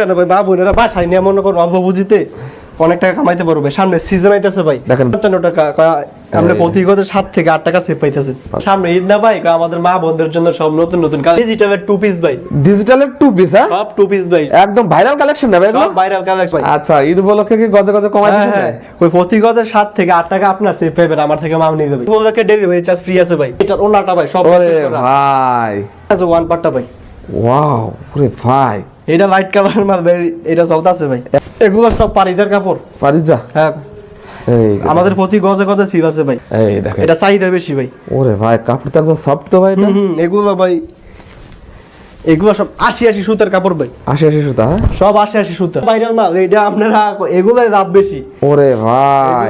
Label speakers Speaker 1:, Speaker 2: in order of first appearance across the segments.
Speaker 1: কেন ভাই মা বোনেরা বাসায় নিয়ে মনে করুন অল্প পুঁজিতে অনেক টাকা কামাইতে পারবে। সামনে সিজন আইতেছে ভাই।
Speaker 2: দেখেন।
Speaker 1: পঞ্চান্ন টাকা আমরা
Speaker 2: এই।
Speaker 1: প্রতি গত সাত থেকে আট টাকা সেভ পাইতেছে। সামনে ঈদ না ভাই আমাদের মা বোনদের জন্য সব নতুন নতুন ডিজিটালের টু পিস ভাই।
Speaker 2: ডিজিটালের টু পিস হ্যাঁ?
Speaker 1: সব টু পিস ভাই।
Speaker 2: একদম ভাইরাল কালেকশন না ভাই
Speaker 1: ভাইরাল কালেকশন ভাই।
Speaker 2: আচ্ছা ঈদ উপলক্ষে কি গজে গজে কমাই
Speaker 1: হ্যাঁ
Speaker 2: দিচ্ছে
Speaker 1: হ্যাঁ ওই প্রতি গত সাত থেকে আট টাকা আপনার সেভ পাইবেন আমার থেকে মাল নিয়ে যাবে ওদেরকে ডেলিভারি চার্জ ফ্রি আছে ভাই। এটা ওনাটা ভাই সব
Speaker 2: ভাই।
Speaker 1: আছে ওয়ান পার্টটা ভাই।
Speaker 2: ওয়াও ওরে ভাই।
Speaker 1: এটা লাইট কালার মাল ভাই এটা আছে ভাই। এগুলো সব পারিজার কাপড়।
Speaker 2: পারিজা?
Speaker 1: হ্যাঁ। আমাদের প্রতি গজে গজে সিল আছে ভাই। এটা চাহিদা বেশি ভাই।
Speaker 2: ওরে ভাই কাপড় তো একদম সফট তো ভাই এটা।
Speaker 1: এগুলো ভাই এগুলো সব আশি আশি সুতার কাপড় ভাই।
Speaker 2: আশি আশি সুতা হ্যাঁ?
Speaker 1: সব আশি আশি সুতা। ভাইরাল মাল এটা আপনারা লাভ বেশি।
Speaker 2: ওরে ভাই।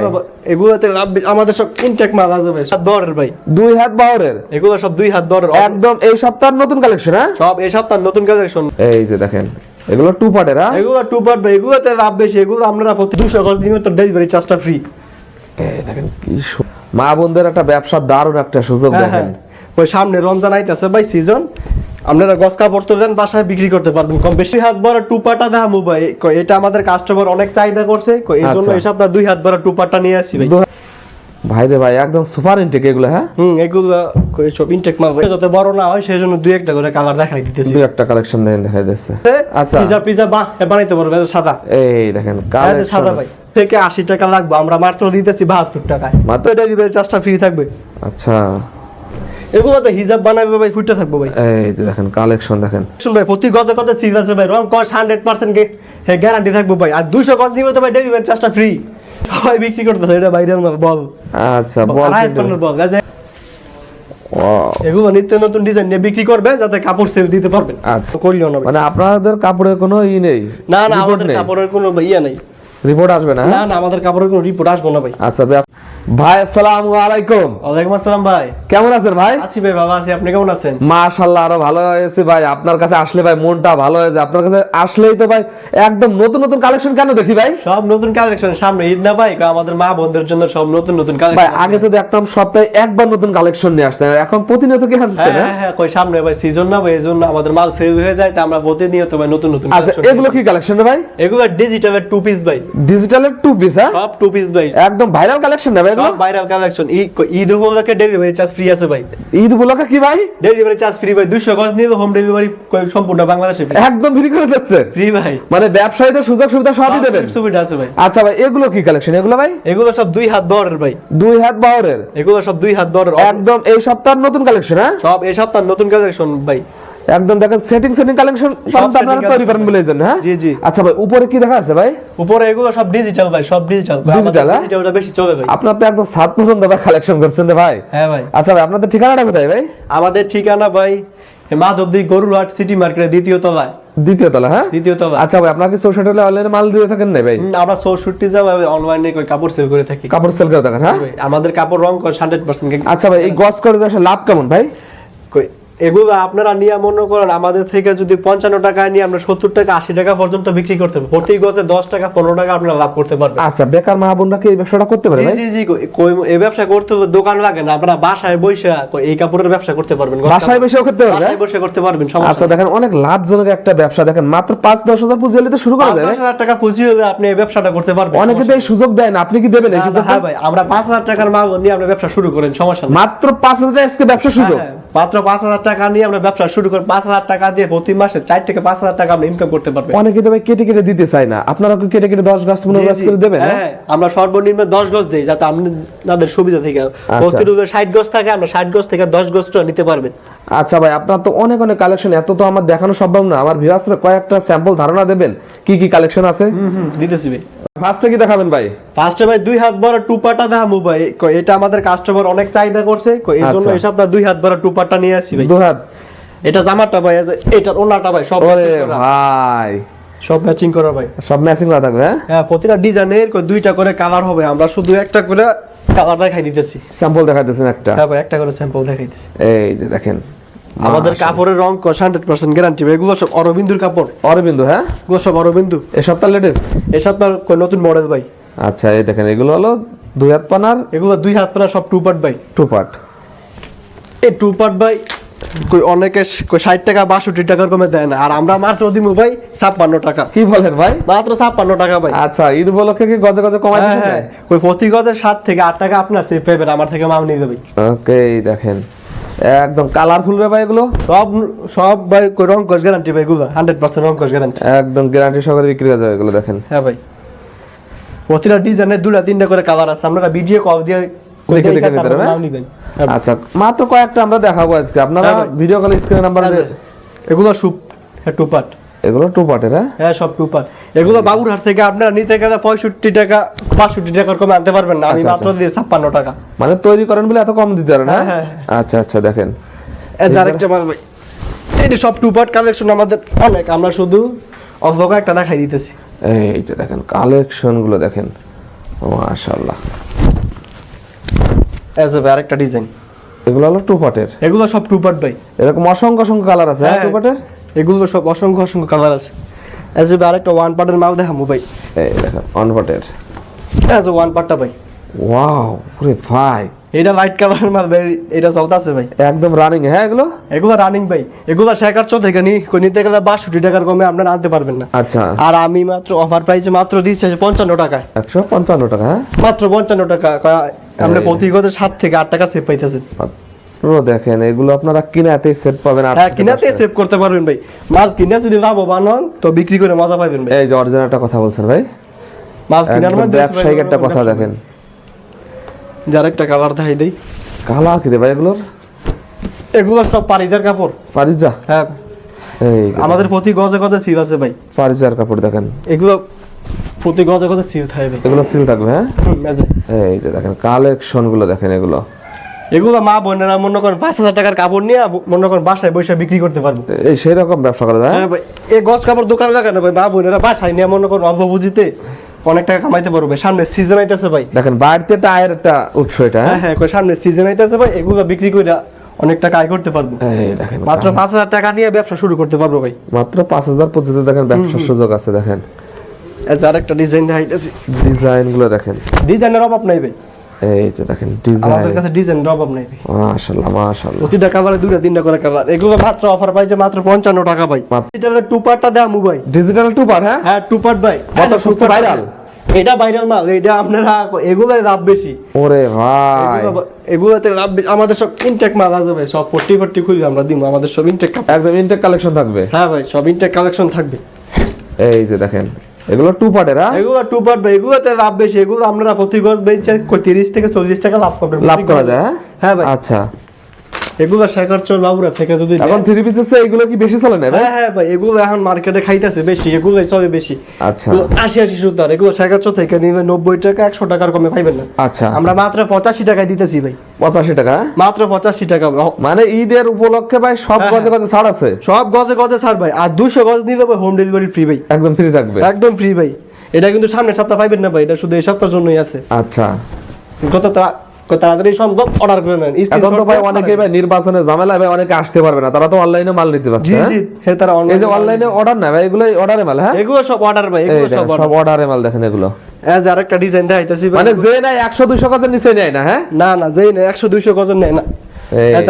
Speaker 1: এগুলোতে লাভ বেশি। আমাদের সব ইনটেক মাল আছে ভাই সব দরের ভাই।
Speaker 2: দুই হাত বাহরের?
Speaker 1: এগুলো সব দুই হাত দরের।
Speaker 2: একদম এই সপ্তাহের নতুন কালেকশন হ্যাঁ?
Speaker 1: সব এই সপ্তাহ নতুন কালেকশন
Speaker 2: এই যে দেখেন এগুলো টু পার্টের হ্যাঁ?
Speaker 1: এগুলো টু পার্ট ভাই এগুলোতে লাভ বেশি এগুলো আপনারা প্রতি দুশো গজ দিনের তো ডেলিভারি চার্জটা ফ্রি
Speaker 2: দেখেন কি মা বোনদের একটা ব্যবসার দারুণ একটা সুযোগ
Speaker 1: হ্যাঁ
Speaker 2: দেখেন।
Speaker 1: হ্যাঁ। ওই সামনে রমজান আইতেছে ভাই সিজন আপনারা গছ কাপড় তো বাসায় বিক্রি করতে পারবেন। কম বেশি হাত বড় টুপাটা ভাই কই এটা আমাদের কাস্টমার অনেক চাহিদা করছে এই জন্য
Speaker 2: আচ্ছা।
Speaker 1: এই সপ্তাহ দুই হাত বড় টুপাটা নিয়ে আসি ভাই।
Speaker 2: ভাই রে ভাই একদম সুপার ইনটেক এগুলো হ্যাঁ?
Speaker 1: হুম এগুলো সব ইনটেক মাল। যাতে বড় না হয় সেই জন্য দুই একটা করে কালার দেখাই দিতেছি।
Speaker 2: দুই একটা কালেকশন দেখেন দেখাই দিচ্ছে আচ্ছা।
Speaker 1: পিজা পিজা বা বানাইতে পারবে সাদা।
Speaker 2: এই দেখেন
Speaker 1: এটা
Speaker 2: collection।
Speaker 1: সাদা ভাই থেকে আশি টাকা লাগবে আমরা মাত্র দিতেছি বাহাত্তর টাকায়।
Speaker 2: মাত্র?
Speaker 1: মাত্র ডেলিভারি চার্জটা ফ্রি থাকবে।
Speaker 2: আচ্ছা।
Speaker 1: এগুলো তো হিজাব বানাবে ভাই ফুটে থাকব ভাই।
Speaker 2: এই যে দেখেন কালেকশন দেখেন।
Speaker 1: শুন ভাই প্রতি গত কত সিল আছে ভাই রং কস হান্ড্রেড পার্সেন্ট গ্যারান্টি থাকব ভাই। আর নিবে তো ভাই ডেলিভারি চার্জটা ফ্রি সবাই বিক্রি করতেছে এটা বাইরের মাল বল।
Speaker 2: আচ্ছা বল
Speaker 1: এগুলো নিত্য নতুন ডিজাইন নিয়ে বিক্রি করবে যাতে কাপড় সেল দিতে পারবেন।
Speaker 2: আচ্ছা।
Speaker 1: না
Speaker 2: মানে আপনাদের কাপড়ের কোনো ই নেই
Speaker 1: না না আমাদের কাপড়ের কোনো ইয়ে নাই।
Speaker 2: রিপোর্ট আসবে না
Speaker 1: না
Speaker 2: হ্যাঁ?
Speaker 1: না আমাদের কাপড়ের কোনো রিপোর্ট আসব না ভাই।
Speaker 2: আচ্ছা ভাই আসসালামু আলাইকুম।
Speaker 1: ওয়ালাইকুম আসসালাম ভাই।
Speaker 2: কেমন আছেন ভাই?
Speaker 1: আছি ভাই ভালো আছি। আপনি কেমন আছেন?
Speaker 2: মাশাল্লাহ আরও ভালো হয়েছে ভাই। আপনার কাছে আসলে ভাই মনটা ভালো হয়ে যায় আপনার কাছে আসলেই তো ভাই একদম নতুন নতুন কালেকশন কেন দেখি ভাই?
Speaker 1: সব নতুন কালেকশন সামনে ঈদ না ভাই? আমাদের মা বোনদের জন্য সব নতুন নতুন কালেকশন ভাই
Speaker 2: আগে তো দেখতাম সপ্তাহে একবার নতুন কালেকশন নিয়ে আসতেন। এখন প্রতিনিয়ত কি
Speaker 1: হ্যাঁ
Speaker 2: না
Speaker 1: হ্যাঁ হ্যাঁ কই সামনে ভাই সিজন না ভাই এই জন্য আমাদের মাল সেল হয়ে যায় তা আমরা প্রতিনিয়ত ভাই নতুন নতুন
Speaker 2: আচ্ছা এগুলো কি কালেকশন ভাই?
Speaker 1: এগুলো ডিজিটালের টু পিস ভাই।
Speaker 2: ডিজিটালের টু পিস হ্যাঁ?
Speaker 1: সব টু পিস ভাই।
Speaker 2: একদম ভাইরাল কালেকশন না ভাই
Speaker 1: সব ভাইরাল কালেকশন ঈদ উপলক্ষে ডেলিভারি চার্জ ফ্রি আছে ভাই।
Speaker 2: ঈদ উপলক্ষে কি ভাই?
Speaker 1: ডেলিভারি চার্জ ফ্রি ভাই। দুশো গজ নিয়ে হোম ডেলিভারি সম্পূর্ণ বাংলাদেশে
Speaker 2: একদম ফ্রি করে দিচ্ছে।
Speaker 1: ফ্রি ভাই।
Speaker 2: মানে ব্যবসায়ীদের সুযোগ সুবিধা সবই দেবেন।
Speaker 1: সুবিধা আছে ভাই।
Speaker 2: আচ্ছা ভাই এগুলো কি কালেকশন এগুলো ভাই?
Speaker 1: এগুলো সব দুই হাত দরের ভাই।
Speaker 2: দুই হাত বাহরের
Speaker 1: এগুলো সব দুই হাত দরের
Speaker 2: একদম এই সপ্তাহের নতুন কালেকশন হ্যাঁ?
Speaker 1: সব এই সপ্তাহ নতুন কালেকশন ভাই।
Speaker 2: একদম দেখেন সেটিং সেটিং কালেকশন সব আপনারা তৈরি করেন বলে জন্য হ্যাঁ?
Speaker 1: জি, জি।
Speaker 2: আচ্ছা ভাই উপরে কি দেখা আছে ভাই?
Speaker 1: উপরে এগুলো সব ডিজিটাল ভাই সব ডিজিটাল
Speaker 2: হ্যাঁ?
Speaker 1: ডিজিটালটা বেশি চলে ভাই।
Speaker 2: আপনার তো একদম সাত পছন্দ ভাই কালেকশন করছেন ভাই।
Speaker 1: হ্যাঁ ভাই।
Speaker 2: আচ্ছা ভাই আপনাদের ঠিকানাটা কোথায় ভাই?
Speaker 1: আমাদের ঠিকানা ভাই মাধবদী গরুরহাট সিটি মার্কেটের দ্বিতীয় তলায়।
Speaker 2: দ্বিতীয় তলা হ্যাঁ?
Speaker 1: দ্বিতীয় তলা
Speaker 2: আচ্ছা ভাই আপনাকে চৌষট্টি হলে অনলাইনে মাল দিয়ে থাকেন না ভাই?
Speaker 1: আমরা চৌষট্টি যাব অনলাইনে কাপড় সেল করে থাকি।
Speaker 2: কাপড় সেল করে থাকেন হ্যাঁ?
Speaker 1: ভাই, আমাদের কাপড় রং হান্ড্রেড পার্সেন্ট
Speaker 2: আচ্ছা ভাই এই গজ করে ব্যবসা লাভ কেমন ভাই?
Speaker 1: এগুলো আপনারা নিয়ে মনে করেন আমাদের থেকে যদি পঞ্চান্ন টাকা নিয়ে আমরা সত্তর টাকা আশি টাকা পর্যন্ত বিক্রি করতে পারব। প্রতি গজে দশ টাকা পনেরো টাকা আপনারা লাভ করতে পারবেন।
Speaker 2: আচ্ছা বেকার মা কি এই ব্যবসাটা করতে পারে
Speaker 1: জি জি এই ব্যবসা করতে হলে দোকান লাগে না আপনারা বাসায় বসে এই কাপড়ের ব্যবসা করতে পারবেন।
Speaker 2: বাসায় বসেও করতে পারবে
Speaker 1: বাসায় বসে করতে পারবেন
Speaker 2: আচ্ছা দেখেন অনেক লাভজনক একটা ব্যবসা। দেখেন মাত্র পাঁচ দশ হাজার পুঁজি হলে তো শুরু করা যাবে
Speaker 1: দশ হাজার টাকা পুঁজি হলে আপনি এই ব্যবসাটা করতে পারবেন
Speaker 2: অনেকে তো এই সুযোগ দেয় না আপনি কি দেবেন এই
Speaker 1: হ্যাঁ ভাই আমরা পাঁচ হাজার টাকার মাল নিয়ে আমরা ব্যবসা শুরু করেন সমস্যা
Speaker 2: মাত্র পাঁচ হাজার আজকে ব্যবসা সুযোগ।
Speaker 1: হ্যাঁ, মাত্র পাঁচ হাজার টাকা নিয়ে আমরা ব্যবসা শুরু করেন পাঁচ হাজার টাকা দিয়ে প্রতি মাসে চার থেকে পাঁচ হাজার টাকা আমরা ইনকাম করতে পারবেন
Speaker 2: অনেকে তো কেটে কেটে দিতে চায় না। আপনারা কি কেটে কেটে দশ গাছ পনেরো গাছ করে দেবেন হ্যাঁ?
Speaker 1: আমরা সর্বনিম্ন দশ গজ দেই যাতে আপনাদের সুবিধা থেকে।
Speaker 2: আচ্ছা।
Speaker 1: ষাট গজ থাকে আমরা ষাট গজ থেকে দশ গজটা নিতে পারবেন।
Speaker 2: আচ্ছা ভাই আপনার তো অনেক অনেক কালেকশন এত তো আমার দেখানো সম্ভব না। আমার ভিউয়ার্সরা কয়েকটা স্যাম্পল ধারণা দেবেন কি কি কালেকশন আছে?
Speaker 1: দিতেছি ভাই।
Speaker 2: ফার্স্টে কি দেখাবেন ভাই?
Speaker 1: ফার্স্টে ভাই দুই হাত বড় টুপাটা দেখাবো ভাই। এটা আমাদের কাস্টমার অনেক চাহিদা করছে। এই জন্য
Speaker 2: আচ্ছা।
Speaker 1: এই সপ্তাহ দুই হাত বড় টুপাটা নিয়ে আসি ভাই।
Speaker 2: দু হাত
Speaker 1: এটা জামাটা ভাই এটার ওনাটা ভাই সব
Speaker 2: ভাই।
Speaker 1: সব ম্যাচিং করা ভাই।
Speaker 2: সব ম্যাচিং করা থাকবে হ্যাঁ?
Speaker 1: হ্যাঁ প্রতিটা ডিজাইনের দুইটা করে কালার হবে। আমরা শুধু একটা করে কালার দেখাই দিতেছি।
Speaker 2: স্যাম্পল দেখাইতেছেন একটা?
Speaker 1: হ্যাঁ ভাই একটা করে স্যাম্পল দেখাইতেছি
Speaker 2: এই যে দেখেন।
Speaker 1: আমাদের কাপড়ের রং হান্ড্রেড পার্সেন্ট গ্যারান্টি এগুলো সব অরবিন্দুর কাপড়।
Speaker 2: অরবিন্দু হ্যাঁ?
Speaker 1: এগুলো সব অরবিন্দু।
Speaker 2: এই সপ্তাহ লেটেস্ট
Speaker 1: এই সপ্তাহ নতুন মডেল ভাই।
Speaker 2: আচ্ছা এই দেখেন এগুলো হলো দুই হাত পানার
Speaker 1: এগুলো দুই হাত পানা সব টু পার্ট ভাই।
Speaker 2: টু পার্ট
Speaker 1: এই টু পার্ট ভাই। কই অনেকে ষাট টাকা বাষট্টি টাকার কমে দেয় না। আর আমরা মাত্র দিমু ভাই ছাপ্পান্ন টাকা।
Speaker 2: কি বলেন ভাই?
Speaker 1: মাত্র ছাপ্পান্ন টাকা ভাই।
Speaker 2: আচ্ছা ঈদ উপলক্ষে কি গজে গজে কমাই
Speaker 1: হ্যাঁ হ্যাঁ। কই প্রতি গজে ষাট থেকে আট টাকা আপনার সেভ পাবেন আমার থেকে মাল নিয়ে যাবে।
Speaker 2: ওকে দেখেন। একদম কালারফুল রে ভাই এগুলো।
Speaker 1: সব সব ভাই কই রং কস গ্যারান্টি ভাই গুলো হান্ড্রেড পার্সেন্ট রং কস গ্যারান্টি
Speaker 2: একদম গ্যারান্টি সহকারে বিক্রি হয়ে যাবে এগুলো দেখেন।
Speaker 1: হ্যাঁ ভাই। প্রতিটা ডিজাইনের দুটা তিনটা করে কালার আছে। আপনারা ভিডিও কল দিয়ে
Speaker 2: দেখে দেখে নিতে পারবেন,
Speaker 1: হ্যাঁ।
Speaker 2: আচ্ছা মাত্র কয়েকটা আমরা দেখাবো আজকে। আপনারা
Speaker 1: হ্যাঁ।
Speaker 2: ভিডিও কল স্ক্রিনে নাম্বার
Speaker 1: আচ্ছা, এগুলো সুপ হ্যাঁ টু পার্ট
Speaker 2: এগুলো টু পার্টের হ্যাঁ?
Speaker 1: হ্যাঁ সব টু পার্ট এগুলো বাবুরহাট থেকে আপনারা নিতে গেলে পঁয়ষট্টি টাকা বাষট্টি টাকার কমে আনতে পারবেন না। আমি
Speaker 2: আচ্ছা,
Speaker 1: মাত্র দিয়ে ছাপ্পান্ন টাকা।
Speaker 2: মানে তৈরি করেন বলে এত কম দিতে পারেন হ্যাঁ?
Speaker 1: হ্যাঁ,
Speaker 2: আচ্ছা আচ্ছা দেখেন।
Speaker 1: আরেকটা মাল ভাই। এটি সব টু পার্ট কালেকশন আমাদের অনেক। আমরা শুধু একটা দেখাই দিতেছি।
Speaker 2: এই যে দেখেন কালেকশনগুলো দেখেন। মাশাআল্লাহ।
Speaker 1: এই এ আরেকটা ডিজাইন
Speaker 2: এগুলো হলো টু পার্টের
Speaker 1: এগুলো সব টু পার্ট ভাই।
Speaker 2: এরকম অসংখ্য অসংখ্য কালার আছে হ্যাঁ
Speaker 1: হ্যাঁ।
Speaker 2: টু পার্টের
Speaker 1: এগুলো সব অসংখ্য অসংখ্য কালার আছে। অ্যাজ এ আরেকটা ওয়ান পার্টের মাল দেখাবো ভাই।
Speaker 2: এই দেখেন ওয়ান পার্টের
Speaker 1: এই এ ওয়ান পার্টটা ভাই।
Speaker 2: ওয়াও ওরে ভাই।
Speaker 1: এটা লাইট কালারের মাল ভাই এটা চলতে আছে ভাই।
Speaker 2: একদম রানিং হ্যাঁ এগুলো?
Speaker 1: এগুলো রানিং ভাই। এগুলো থেকে নি কই নিতে গেলে বাষট্টি টাকার কমে আপনারা আনতে পারবেন না।
Speaker 2: আচ্ছা।
Speaker 1: আর আমি মাত্র অফার প্রাইসে মাত্র দিচ্ছি পঞ্চান্ন টাকায়।
Speaker 2: একশো পঞ্চান্ন টাকা হ্যাঁ?
Speaker 1: মাত্র পঞ্চান্ন টাকা। আমরা প্রতিগত সাত থেকে আট টাকা সেভ পাইতেছেন
Speaker 2: পুরো দেখেন এগুলো আপনারা কিনাতেই সেট পাবেন
Speaker 1: হ্যাঁ কিনাতে সেভ করতে পারবেন ভাই। মাল কিনে যদি লাভবান হন তো বিক্রি করে মজা পাইবেন ভাই।
Speaker 2: এই যে অরিজিনাল একটা কথা বলছেন ভাই।
Speaker 1: মাল কিনার মধ্যে
Speaker 2: ব্যবসায়িক একটা কথা দেখেন।
Speaker 1: যার একটা কালার দেখাই দেই।
Speaker 2: কালা কি রে ভাই এগুলোর?
Speaker 1: এগুলো সব পারিজার কাপড়।
Speaker 2: পারিজা?
Speaker 1: হ্যাঁ। আমাদের প্রতি গজে গজে সিল আছে ভাই।
Speaker 2: পারিজার কাপড় দেখেন।
Speaker 1: এগুলো প্রতি গজে গজে সিল থাকে
Speaker 2: এগুলো সিল থাকবে হ্যাঁ?
Speaker 1: এই যে।
Speaker 2: দেখেন কালেকশনগুলো দেখেন এগুলো।
Speaker 1: এগুলো মা বোনেরা মনে করেন পাঁচ হাজার টাকার কাপড় নিয়ে মনে করেন বাসায় বসে বিক্রি করতে পারব।
Speaker 2: এই সেই রকম ব্যবসা করা যায় হ্যাঁ?
Speaker 1: হ্যাঁ এই গজ কাপড় দোকান লাগানো ভাই? মা বোনেরা বাসায় নিয়ে মনে করেন অল্প পুঁজিতে অনেক টাকা কামাইতে পারবে। সামনে সিজন আইতেছে ভাই।
Speaker 2: দেখেন বাড়িতে একটা আয়ের একটা উৎস এটা
Speaker 1: হ্যাঁ?
Speaker 2: হ্যাঁ
Speaker 1: হ্যাঁ কই সামনে সিজন আইতেছে ভাই এগুলো বিক্রি করে অনেক টাকা আয় করতে পারব।
Speaker 2: দেখেন
Speaker 1: মাত্র পাঁচ হাজার টাকা নিয়ে ব্যবসা শুরু করতে পারব ভাই।
Speaker 2: মাত্র পাঁচ হাজার পর্যন্ত দেখেন ব্যবসার সুযোগ আছে দেখেন।
Speaker 1: এই যে আরেকটা ডিজাইন দেখাইতেছি।
Speaker 2: ডিজাইনগুলো দেখেন।
Speaker 1: ডিজাইনের অভাব নাই ভাই।
Speaker 2: এই যে দেখেন
Speaker 1: আমাদের
Speaker 2: ডিজাইন
Speaker 1: কাছে ডিজাইনের অভাব নাই ভাই।
Speaker 2: মাশাআল্লাহ মাশাআল্লাহ
Speaker 1: প্রতিটা দুইটা তিনটা করে কালার এগুলো মাত্র অফার পাইছে মাত্র পঞ্চান্ন টাকা ভাই। এটা টু পার্টটা দেওয়া ভাই।
Speaker 2: ডিজিটাল টু পার হ্যাঁ?
Speaker 1: হ্যাঁ টু পার্ট ভাই।
Speaker 2: কত
Speaker 1: হ্যাঁ, part
Speaker 2: viral?
Speaker 1: এটা ভাইরাল মাল এটা আপনারা এগুলোই লাভ বেশি।
Speaker 2: ওরে ভাই।
Speaker 1: এগুলো- এগুলোতে লাভ বেশি। আমাদের সব ইনটেক মাল ভাই সব ফোর্টি ফোর্টি খুলবে আমরা দিব আমাদের সব ইনটেক
Speaker 2: একদম ইনটেক কালেকশন থাকবে?
Speaker 1: হ্যাঁ ভাই সব ইনটেক কালেকশন থাকবে।
Speaker 2: এই যে দেখেন এগুলো টু পার্টের হ্যাঁ?
Speaker 1: এগুলো টু পার্ট ভাই এগুলোতে লাভ বেশি এগুলো আপনারা প্রতি গজ বেচে তিরিশ থেকে চল্লিশ টাকা লাভ করবেন।
Speaker 2: লাভ করা যায় হ্যাঁ?
Speaker 1: হ্যাঁ ভাই।
Speaker 2: আচ্ছা।
Speaker 1: এগুলো শেখার চল বাবুরা থেকে যদি
Speaker 2: এখন থ্রি পিসেস এগুলো কি বেশি চলে না
Speaker 1: হ্যাঁ হ্যাঁ ভাই এগুলো এখন মার্কেটে খাইতেছে বেশি এগুলোই চলে বেশি।
Speaker 2: আচ্ছা।
Speaker 1: আশি আশি সুতার এগুলো শেখার চল থেকে নিলে নব্বই টাকা একশো টাকার কমে পাইবেন না।
Speaker 2: আচ্ছা।
Speaker 1: আমরা মাত্র পঁচাশি টাকায় দিতেছি ভাই।
Speaker 2: পঁচাশি টাকা? হ্যাঁ?
Speaker 1: মাত্র পঁচাশি টাকা
Speaker 2: মানে ঈদের উপলক্ষে ভাই সব
Speaker 1: হ্যাঁ,
Speaker 2: গজে গজে ছাড় আছে?
Speaker 1: সব গজে গজে ছাড় ভাই। আর দুশো গজ নিলে ভাই হোম ডেলিভারি ফ্রি ভাই।
Speaker 2: একদম ফ্রি থাকবে।
Speaker 1: একদম ফ্রি ভাই। এটা কিন্তু সামনের সপ্তাহ পাইবেন না ভাই। এটা শুধু এই সপ্তাহের জন্যই আছে।
Speaker 2: আচ্ছা।
Speaker 1: কত তাড়াতাড়ি সম্ভব অর্ডার করে নেন।
Speaker 2: এখন তো ভাই অনেকে ভাই নির্বাচনে ঝামেলা ভাই অনেকে আসতে পারবে না তারা তো অনলাইনে মাল নিতে পারছে
Speaker 1: জি
Speaker 2: হ্যাঁ?
Speaker 1: জি হে তারা
Speaker 2: এই যে অনলাইনে অর্ডার না ভাই এগুলো অর্ডারে মাল হ্যাঁ?
Speaker 1: এগুলো সব অর্ডার ভাই এগুলো সব
Speaker 2: সব অর্ডারে মাল দেখেন এগুলো।
Speaker 1: এজ আরেকটা ডিজাইন দেখাইতেছি
Speaker 2: মানে যে নাই একশো দুইশো কাছে নিচে নেয় না হ্যাঁ?
Speaker 1: না না যেই না একশো দুইশো গজের নেয় না।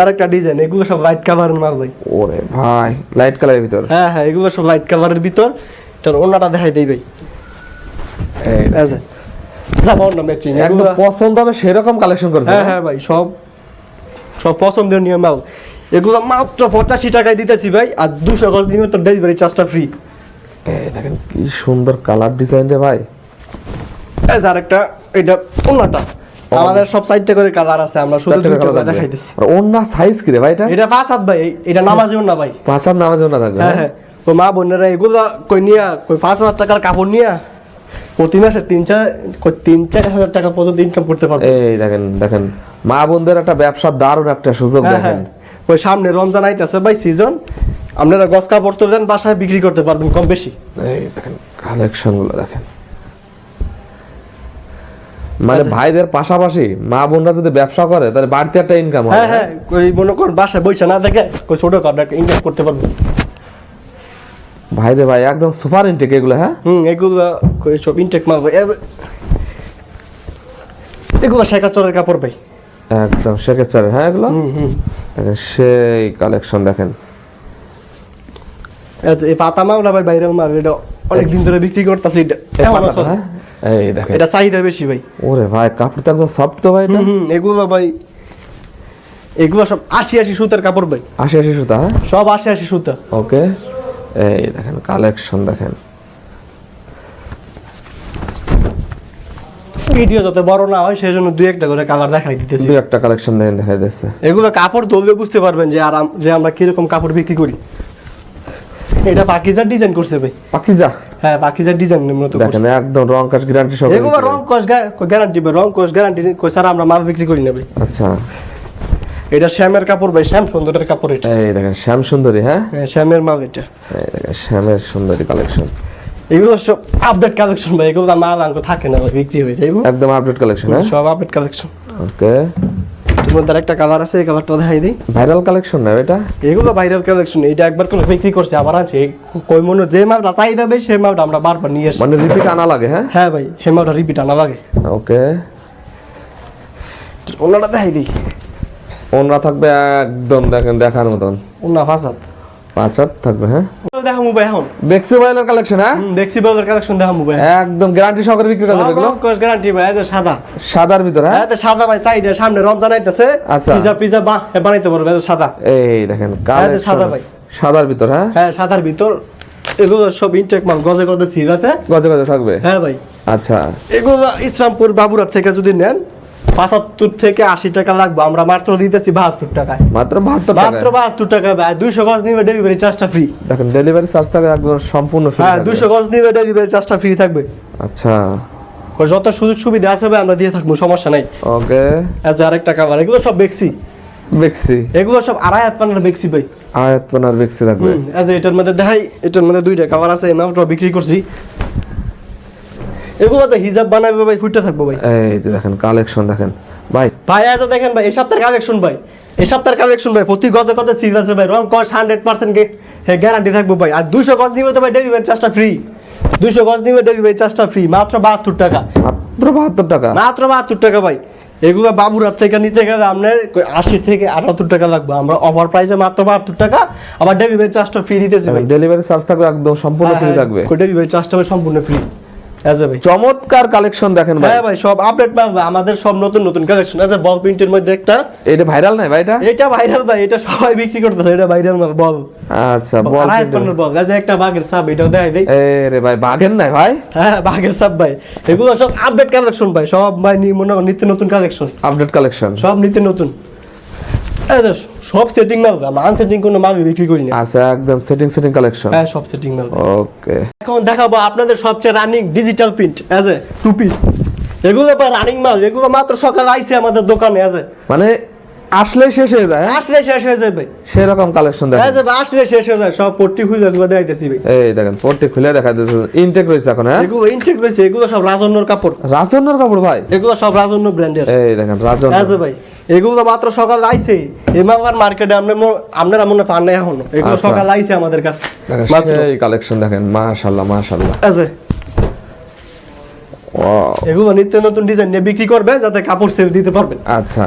Speaker 1: আরেকটা ডিজাইন এগুলো সব লাইট কালারের মাল ভাই।
Speaker 2: ওরে ভাই লাইট কালারের ভিতর।
Speaker 1: হ্যাঁ হ্যাঁ এগুলো সব লাইট কালারের ভিতর। তোর অন্যটা দেখাই দেই ভাই।
Speaker 2: এই
Speaker 1: যাব ম্যাচিং
Speaker 2: একদম পছন্দ হবে সেরকম কালেকশন করছে
Speaker 1: হ্যাঁ হ্যাঁ ভাই সব সব পছন্দের নিয়ম মাল। এগুলো মাত্র পঁচাশি টাকায় দিতেছি ভাই আর দুশো গজ দিনে তো ডেলিভারি চার্জটা ফ্রি
Speaker 2: দেখেন কি সুন্দর কালার ডিজাইন রে ভাই।
Speaker 1: এজ আরেকটা এটা অন্যটা আমাদের সব সাইডটা করে কালার আছে আমরা শুধু
Speaker 2: কালার
Speaker 1: করে দেখাইতেছি।
Speaker 2: অন্য সাইজ কি রে ভাই এটা?
Speaker 1: এটা পাঁচ হাত ভাই এটা নামাজেও না ভাই।
Speaker 2: পাঁচার নামার জন্য থাকবে
Speaker 1: হ্যাঁ
Speaker 2: হ্যাঁ?
Speaker 1: হ্যাঁ। তো মা বোনেরা এগুলো কই নিয়া কই পাঁচ হাজার টাকার কাপড় নিয়া প্রতি মাসে তিন চার তিন চার হাজার টাকা পর্যন্ত ইনকাম করতে পারবে।
Speaker 2: এই দেখেন দেখেন। মা বোনদের একটা দারুণ একটা সুযোগ
Speaker 1: হ্যাঁ
Speaker 2: দেখেন।
Speaker 1: হ্যাঁ। ওই সামনে রমজান আইতেছে ভাই সিজন আপনারা গছ কাপড় তো বাসায় বিক্রি করতে পারবেন কম বেশি।
Speaker 2: এই দেখেন কালেকশনগুলো দেখেন। মানে
Speaker 1: আচ্ছা।
Speaker 2: ভাইদের পাশাপাশি মা বোনরা যদি ব্যবসা করে তাহলে বাড়তি একটা ইনকাম হয়
Speaker 1: হ্যাঁ হ্যাঁ কই মনে করেন বাসায় বইসা না দেখে ছোট একটা ইনকাম করতে পারবেন
Speaker 2: ভাইরে ভাই একদম সুপার ইনটেক এগুলো হ্যাঁ?
Speaker 1: হুম এগুলো সব ইনটেক মাল ভাই এগুলো শেখা চরের কাপড় ভাই।
Speaker 2: একদম সেকেচারে হ্যাঁ এগুলো?
Speaker 1: হুম হুম।
Speaker 2: সেই কালেকশন দেখেন।
Speaker 1: আচ্ছা এই পাতা মাওলা ভাই বাইরের মাল এটা অনেক দিন ধরে বিক্রি করতেছি এটা
Speaker 2: এই। হ্যাঁ? দেখেন।
Speaker 1: এটা চাহিদা বেশি ভাই।
Speaker 2: ওরে ভাই কাপড় তো একদম সফট তো ভাই এটা।
Speaker 1: হুম হুম এগুলো ভাই এগুলো সব আশি আশি সুতার কাপড় ভাই।
Speaker 2: আশি আশি সুতা হ্যাঁ?
Speaker 1: সব আশি আশি সুতা।
Speaker 2: ওকে এই দেখেন কালেকশন দেখেন।
Speaker 1: ভিডিও যত বড় না হয় সেই জন্য দুই একটা করে কালার দেখাই দিতেছি।
Speaker 2: দুই একটা কালেকশন দেখেন দেখা যাচ্ছে
Speaker 1: এগুলো কাপড় ধরলে বুঝতে পারবেন যে আরাম যে আমরা কীরকম কাপড় বিক্রি করি। এটা পাকিজার ডিজাইন করছে ভাই।
Speaker 2: পাকিজা?
Speaker 1: হ্যাঁ পাকিজার ডিজাইন মতো
Speaker 2: দেখেন একদম রং কাজ গ্যারান্টি সব
Speaker 1: এগুলো রং কোষ গ্যারান্টি রং কোষ গ্যারান্টি কই ছাড়া আমরা মাল বিক্রি করি না ভাই।
Speaker 2: আচ্ছা।
Speaker 1: এটা শ্যামের কাপড় ভাই শ্যাম সুন্দরের কাপড় এটা।
Speaker 2: এই দেখেন শ্যাম সুন্দরী হ্যাঁ?
Speaker 1: হ্যাঁ, শ্যামের মাল এটা।
Speaker 2: এই দেখেন শ্যামের সুন্দরী কালেকশন
Speaker 1: এগুলো সব আপডেট কালেকশন ভাই এগুলো মাল আঙ্ক থাকে না বিক্রি হয়ে যাইব।
Speaker 2: একদম আপডেট কালেকশন হ্যাঁ?
Speaker 1: সব আপডেট কালেকশন
Speaker 2: ওকে।
Speaker 1: মধ্যে একটা কালার আছে এই কালারটা দেখাই দিই।
Speaker 2: ভাইরাল কালেকশন না এটা?
Speaker 1: এগুলো ভাইরাল কালেকশন এটা একবার করে বিক্রি করছে আবার আছে কই মনে যে মালটা চাহিদা বেশি সেই মালটা আমরা বারবার নিয়ে আসি
Speaker 2: মানে রিপিট আনা লাগে হ্যাঁ?
Speaker 1: হ্যাঁ ভাই সেই মালটা রিপিট আনা লাগে।
Speaker 2: ওকে।
Speaker 1: ওনাটা দেখাই দিই।
Speaker 2: ওনরা থাকবে একদম দেখেন দেখার মতন।
Speaker 1: ওনা ফাসাদ।
Speaker 2: হাত থাকবে হ্যাঁ?
Speaker 1: দেখা মুবাই এখন।
Speaker 2: বেক্সি ভাইরাল কালেকশন হ্যাঁ?
Speaker 1: দেখছি বাজার কালেকশন দেখা মুবাই
Speaker 2: একদম গ্যারান্টি সহকারে বিক্রি করা যাবে এগুলো।
Speaker 1: গ্যারান্টি ভাই যে সাদা।
Speaker 2: সাদার ভিতর হ্যাঁ?
Speaker 1: তো সাদা ভাই চাহিদা সামনে রমজান আইতেছে।
Speaker 2: আচ্ছা।
Speaker 1: পিজা পিজা বা বানাইতে পারবে যে সাদা।
Speaker 2: এই দেখেন
Speaker 1: তো সাদা ভাই।
Speaker 2: সাদার ভিতর হ্যাঁ?
Speaker 1: হ্যাঁ সাদার ভিতর। এগুলো সব ইনটেক মাল গজে গজে সিজ আছে।
Speaker 2: গজে গজে থাকবে।
Speaker 1: হ্যাঁ ভাই।
Speaker 2: আচ্ছা।
Speaker 1: এগুলো ইসলামপুর বাবুরার থেকে যদি নেন পঁচাত্তর থেকে আশি টাকা লাগবে। আমরা মাত্র দিতেছি বাহাত্তর টাকায়।
Speaker 2: মাত্র বাহাত্তর
Speaker 1: মাত্র বাহাত্তর টাকা ভাই। দুইশো গজ নিবে ডেলিভারি চার্জটা ফ্রি
Speaker 2: দেখেন ডেলিভারি চার্জ থাকবে একদম সম্পূর্ণ
Speaker 1: হ্যাঁ দুইশো গজ নিবে ডেলিভারি চার্জটা ফ্রি থাকবে।
Speaker 2: আচ্ছা।
Speaker 1: যত সুযোগ সুবিধা আছে ভাই আমরা দিয়ে থাকব সমস্যা নাই।
Speaker 2: ওকে।
Speaker 1: আচ্ছা আরেকটা কালার এগুলো সব বেক্সি
Speaker 2: বেক্সি
Speaker 1: এগুলো সব আড়াই হাত পানার বেক্সি ভাই।
Speaker 2: আয়াত পনার বেক্সি থাকবে।
Speaker 1: আচ্ছা এটার মধ্যে দেখাই এটার মধ্যে দুইটা কালার আছে এমাউন্টটা বিক্রি করছি। এগুলো তো হিজাব বানাবে ভাই ফুটতে থাকব ভাই।
Speaker 2: এই যে দেখেন কালেকশন দেখেন। ভাই
Speaker 1: ভাই আজ দেখেন ভাই এই সপ্তাহের কালেকশন ভাই। এই সপ্তাহের কালেকশন ভাই প্রতি গত গত সিল আছে ভাই। রং কস হান্ড্রেড পার্সেন্ট গ্যারান্টি থাকব ভাই। আর দুইশো গজ নিবে তো ভাই ডেলিভারি চার্জটা ফ্রি দুইশো গজ নিবে ডেলিভারি চার্জটা ফ্রি মাত্র বাহাত্তর টাকা।
Speaker 2: মাত্র বাহাত্তর টাকা?
Speaker 1: মাত্র বাহাত্তর টাকা ভাই। এগুলো বাবুরার থেকে নিতে গেলে আপনার আশি থেকে আটাত্তর টাকা লাগবে। আমরা অফার প্রাইসে মাত্র বাহাত্তর টাকা আবার ডেলিভারি চার্জটা ফ্রি দিতেছি ভাই।
Speaker 2: ডেলিভারি চার্জ থাকবে একদম সম্পূর্ণ ফ্রি থাকবে।
Speaker 1: ডেলিভারি চার্জটা সম্পূর্ণ ফ্রি
Speaker 2: চমৎকার কালেকশন দেখেন ভাই।
Speaker 1: হ্যাঁ ভাই সব আপডেট পাবে আমাদের সব নতুন নতুন কালেকশন আছে বল প্রিন্টের মধ্যে একটা।
Speaker 2: এটা ভাইরাল নাই ভাই এটা?
Speaker 1: এটা ভাইরাল ভাই এটা সবাই বিক্রি করতেছে এটা ভাইরাল মাল বল
Speaker 2: আচ্ছা বল
Speaker 1: বল যে একটা বাঘের সাপ এটাও দেখাই দেই।
Speaker 2: ভাই বাঘের নাই ভাই?
Speaker 1: হ্যাঁ বাঘের সাপ ভাই। এগুলো সব আপডেট কালেকশন ভাই। সব ভাই নি- মনে নিত্য নতুন কালেকশন
Speaker 2: আপডেট কালেকশন
Speaker 1: সব নিত্য নতুন। সব সেটিং মাল আমরা আনসেটিং কোনো মাল বিক্রি করি না।
Speaker 2: আচ্ছা একদম সেটিং সেটিং কালেকশন
Speaker 1: হ্যাঁ সব সেটিং মাল
Speaker 2: ওকে
Speaker 1: এখন দেখাবো আপনাদের সবচেয়ে running digital print as a two piece এগুলো বা রানিং মাল এগুলো মাত্র সকালে আইছে আমাদের দোকানে অ্যাজ এ
Speaker 2: মানে আসলে শেষ হয়ে যায় হ্যাঁ?
Speaker 1: আসলে শেষ হয়ে যাবে
Speaker 2: সেরকম কালেকশন
Speaker 1: অ্যাজ এ আসলে শেষ হয়ে যায় সব পট্টি খুলে এগুলো দেখাইতেছি ভাই।
Speaker 2: এই দেখেন পট্টি খুলে দেখা যাচ্ছে ইনটেক রয়েছে এখন হ্যাঁ?
Speaker 1: এগুলো ইনটেক রয়েছে এগুলো সব রাজন্যর কাপড়।
Speaker 2: রাজন্যর কাপড় ভাই?
Speaker 1: এগুলো সব রাজন্য ব্র্যান্ডের
Speaker 2: এই দেখেন
Speaker 1: ভাই এগুলো তো মাত্র সকাল আইছে। এমাবার মার্কেটে আমরা আপনারা মনে পান না এখনও। এগুলো
Speaker 2: আচ্ছা।
Speaker 1: সকাল আইছে আমাদের কাছে। মাত্র।
Speaker 2: সেই কালেকশন দেখেন মাশাআল্লাহ মাশাআল্লাহ।
Speaker 1: আছে
Speaker 2: ওয়াও
Speaker 1: এগুলো নিত্য নতুন ডিজাইন নিয়ে বিক্রি করবে যাতে কাপড় সেল দিতে পারবেন।
Speaker 2: আচ্ছা।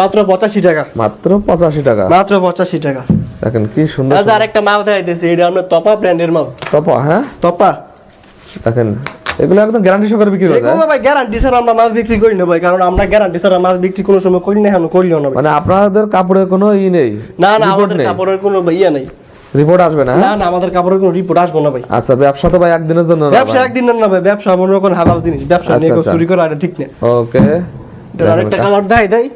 Speaker 1: মাত্র পঁচাশি টাকা।
Speaker 2: মাত্র পঁচাশি টাকা?
Speaker 1: মাত্র পঁচাশি টাকা।
Speaker 2: দেখেন কি সুন্দর
Speaker 1: আচ্ছা আর একটা মাল দেখাইতেছি এটা আমরা তপা ব্র্যান্ডের মাল।
Speaker 2: টপা হ্যাঁ?
Speaker 1: তপা।
Speaker 2: দেখেন এগুলো একদম গ্যারান্টি সহকারে বিক্রি করে
Speaker 1: এগুলো ভাই গ্যারান্টি ছাড়া আমরা মাল বিক্রি করি না ভাই কারণ আমরা গ্যারান্টি ছাড়া মাল বিক্রি কোনো সময় করি না এখন করিও না
Speaker 2: মানে আপনাদের কাপড়ের কোনো ই নেই
Speaker 1: না না আমাদের কাপড়ের কোনো ইয়ে নাই।
Speaker 2: রিপোর্ট আসবে না
Speaker 1: না
Speaker 2: হ্যাঁ?
Speaker 1: না আমাদের কাপড়ের কোনো রিপোর্ট আসব না ভাই।
Speaker 2: আচ্ছা ব্যবসা তো ভাই একদিনের জন্য না
Speaker 1: ব্যবসা একদিন না ভাই ব্যবসা মনে করেন হালাল জিনিস ব্যবসা
Speaker 2: আচ্ছা,
Speaker 1: নিয়ে কেউ
Speaker 2: আচ্ছা।
Speaker 1: চুরি করা এটা ঠিক না
Speaker 2: ওকে
Speaker 1: আরেকটা কালার দেয় দেয়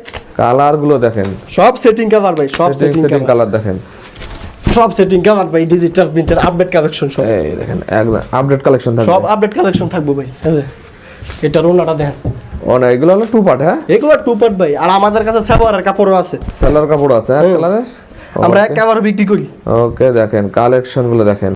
Speaker 2: কালারগুলো দেখেন।
Speaker 1: সব সেটিং কালার ভাই সব
Speaker 2: সেটিং
Speaker 1: কালার
Speaker 2: দেখেন।
Speaker 1: সব সেটিং কভার ভাই ডিজিটাল প্রিন্টার আপডেট কালেকশন সব।
Speaker 2: এই দেখেন একদম আপডেট কালেকশন থাকবে।
Speaker 1: সব আপডেট কালেকশন থাকবে ভাই আছে? এটা রোলাটা দেখেন।
Speaker 2: ও না এগুলো হলো টু পার্ট হ্যাঁ?
Speaker 1: এগুলো টু পার্ট ভাই আর আমাদের কাছে সালোয়ারের কাপড়ও আছে।
Speaker 2: সেলার কাপড় আছে হ্যাঁ কালারে
Speaker 1: আমরা এক কালার বিক্রি করি।
Speaker 2: ওকে দেখেন কালেকশনগুলো দেখেন।